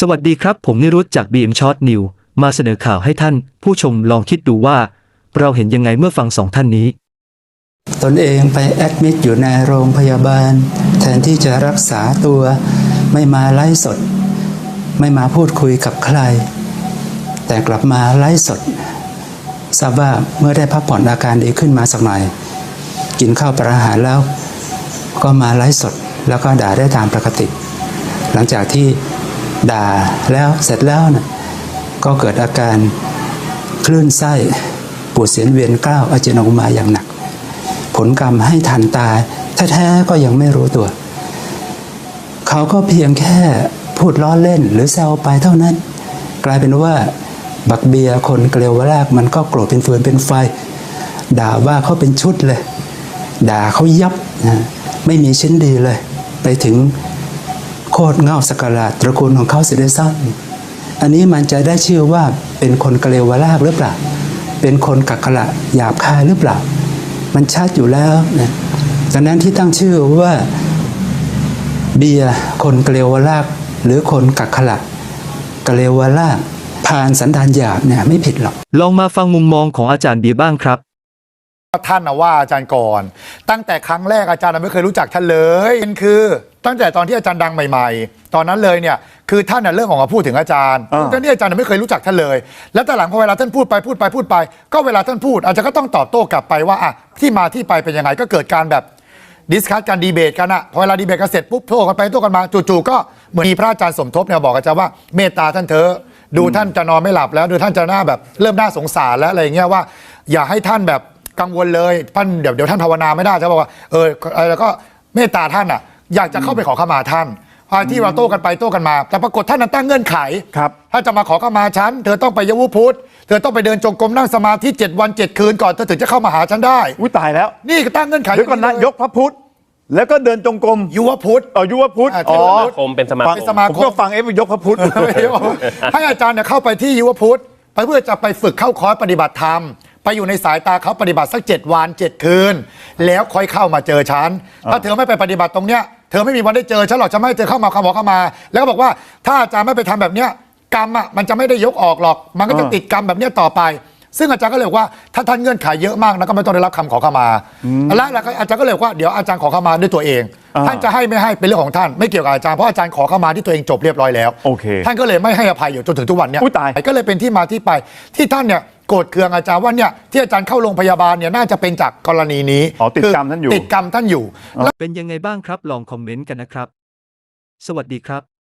สวัสดีครับ ผมนิรุตจาก BM Short New มาเสนอข่าวให้ท่าน ผู้ชมลองคิดดูว่า เราเห็นยังไงเมื่อฟังสองท่านนี้ ตนเองไปแอดมิดอยู่ในโรงพยาบาล แทนที่จะรักษาตัว ไม่มาไลฟ์สด ไม่มาพูดคุยกับใคร แต่กลับมาไลฟ์สดทราบว่าเมื่อได้พักผ่อนอาการดีขึ้นมาสักหน่อย กินข้าวประอาหารแล้ว ก็มาไลฟ์สด แล้วก็ด่าได้ตามปกติ หลังจากที่ ด่าแล้วเสร็จแล้วนะก็เกิดอาการคลื่นไส้ปวดเสียนเวียนกล้าวอาเจียนออกมาอย่างหนัก ผลกรรมให้ทันตายแท้ๆก็ยังไม่รู้ตัว เขาก็เพียงแค่พูดล้อเล่นหรือแซวไปเท่านั้น กลายเป็นว่าบักเบียคนเกลียวแรกมันก็โกรธเป็นฟืนเป็นไฟ ด่าว่าเขาเป็นชุดเลย ด่าเขายับนะไม่มีชิ้นดีเลย ไปถึง โคตรเงาสกการะตระกูลของเขาเสียด้วยซ้ำอันนี้มันจะได้ชื่อว่าเป็นคนเกลียวแรกหรือเปล่า เป็นคนกักขระหยาบคายหรือเปล่า มันชัดอยู่แล้วนะดังนั้นที่ตั้งชื่อว่าเบียคนเกลียวลากหรือคนกักขละเกลียวลากผ่านสันดานหยาบเนี่ยไม่ผิดหรอก ลองมาฟังมุมมองของอาจารย์เบียบ้างครับ ท่านนะว่าอาจารย์ก่อน ตั้งแต่ครั้งแรกอาจารย์น่ะไม่เคยรู้จักท่านเลยเป็นคือ ตั้งแต่ตอนที่อาจารย์ดังใหม่ ๆ ตอนนั้นเลยเนี่ยคือท่านน่ะเรื่องของมาพูดถึงอาจารย์อ่าทั้งที่อาจารย์น่ะไม่เคยรู้จักท่านเลย แล้วแต่หลังพอเวลาท่านพูดไปพูดไปพูดไป ก็เวลาท่านพูด อาจารย์ก็ต้องตอบโต้กลับไปว่าอะที่มาที่ไปเป็นยังไงก็เกิดการแบบดิสคัสกันดีเบตกันอะพอเวลาดีเบตกันเสร็จปุ๊บโต้กันไปโต้กันมาจู่ๆก็เหมือนมีพระอาจารย์สมทบเนี่ยบอกอาจารย์ว่าเมตตาท่านเถอะดูท่านจะนอนไม่หลับแล้วดูท่านจะหน้าแบบเริ่มน่าสงสารแล้วอะไรอย่างเงี้ยว่า อย่าให้ท่านแบบ กังวลเลยท่านเดี๋ยวเดี๋ยวท่านภาวนาไม่ได้จะบอกว่าเออเออแล้วก็เมตตาท่านอะ อยากจะเข้าไปขอขมาท่านพอที่เราโต้กันไปโต้กันมา แต่ปรากฏท่านนั้นตั้งเงื่อนไขครับถ้าจะมาขอขมาฉัน เธอต้องไปยวุพุทธเธอต้องไปเดินจงกรมนั่งสมาธิเจ็ดวันเจ็ดคืนก่อนเธอถึงจะเข้ามาหาฉันได้อุ้ยตายแล้ว นี่ก็ตั้งเงื่อนไขเดี๋ยวก่อนนะางยกพระพุทธแล้วก็เดินจงกรมยุวพุทธเออยุวพุทธอ่าอ๋อยุวพุทธคมเป็นสมาคฟังมเป็นสมาคมผมก็ฟังเอฟยกพระพุทธให้อาจารย์เนี่ยเข้าไปที่ยุวพุทธไปเพื่อจะไปฝึกเข้าคอร์สปฏิบัติธรรม ไปอยู่ในสายตาเขาปฏิบัติสักเจ็ดวันเจ็ดคืน แล้วค่อยเข้ามาเจอฉัน ถ้าเธอไม่ไปปฏิบัติตรงเนี้ยเธอไม่มีวันได้เจอฉันหรอกจะไม่ให้เธอเข้ามาขอเข้ามา แล้วก็บอกว่าถ้าอาจารย์ไม่ไปทำแบบเนี้ยกรรมอะมันจะไม่ได้ยกออกหรอก มันก็จะอ่าติดกรรมแบบเนี้ยต่อไป ซึ่งอาจารย์ก็เลยบอกว่าถ้าท่านเงื่อนไขเยอะมากนะก็ไม่ต้องได้รับคำขอเข้ามาและแล้วก็อาจารย์ก็เลยบอกว่าเดี๋ยวอาจารย์ขอเข้ามาด้วยตัวเองอ่าท่านจะให้ไม่ให้เป็นเรื่องของท่านไม่เกี่ยวกับอาจารย์เพราะอาจารย์ขอเข้ามาที่ตัวเองจบเรียบร้อยแล้วโอเคท่านก็เลยไม่ให้อภัยอยู่จนถึงทุกวันเนี้ยอุ๊ยตายก็เลยเป็นที่มาที่ไปที่ท่านเนี่ยโกรธเคืองอาจารย์ว่าเนี่ยที่อาจารย์เข้าโรงพยาบาลเนี่ยน่าจะเป็นจากกรณีนี้อ๋อติดคืกรรมท่านอยู่ ติดกรรมท่านอยู่ เป็นยังไงบ้างครับ ลองคอมเมนต์กันนะครับ สวัสดีครับ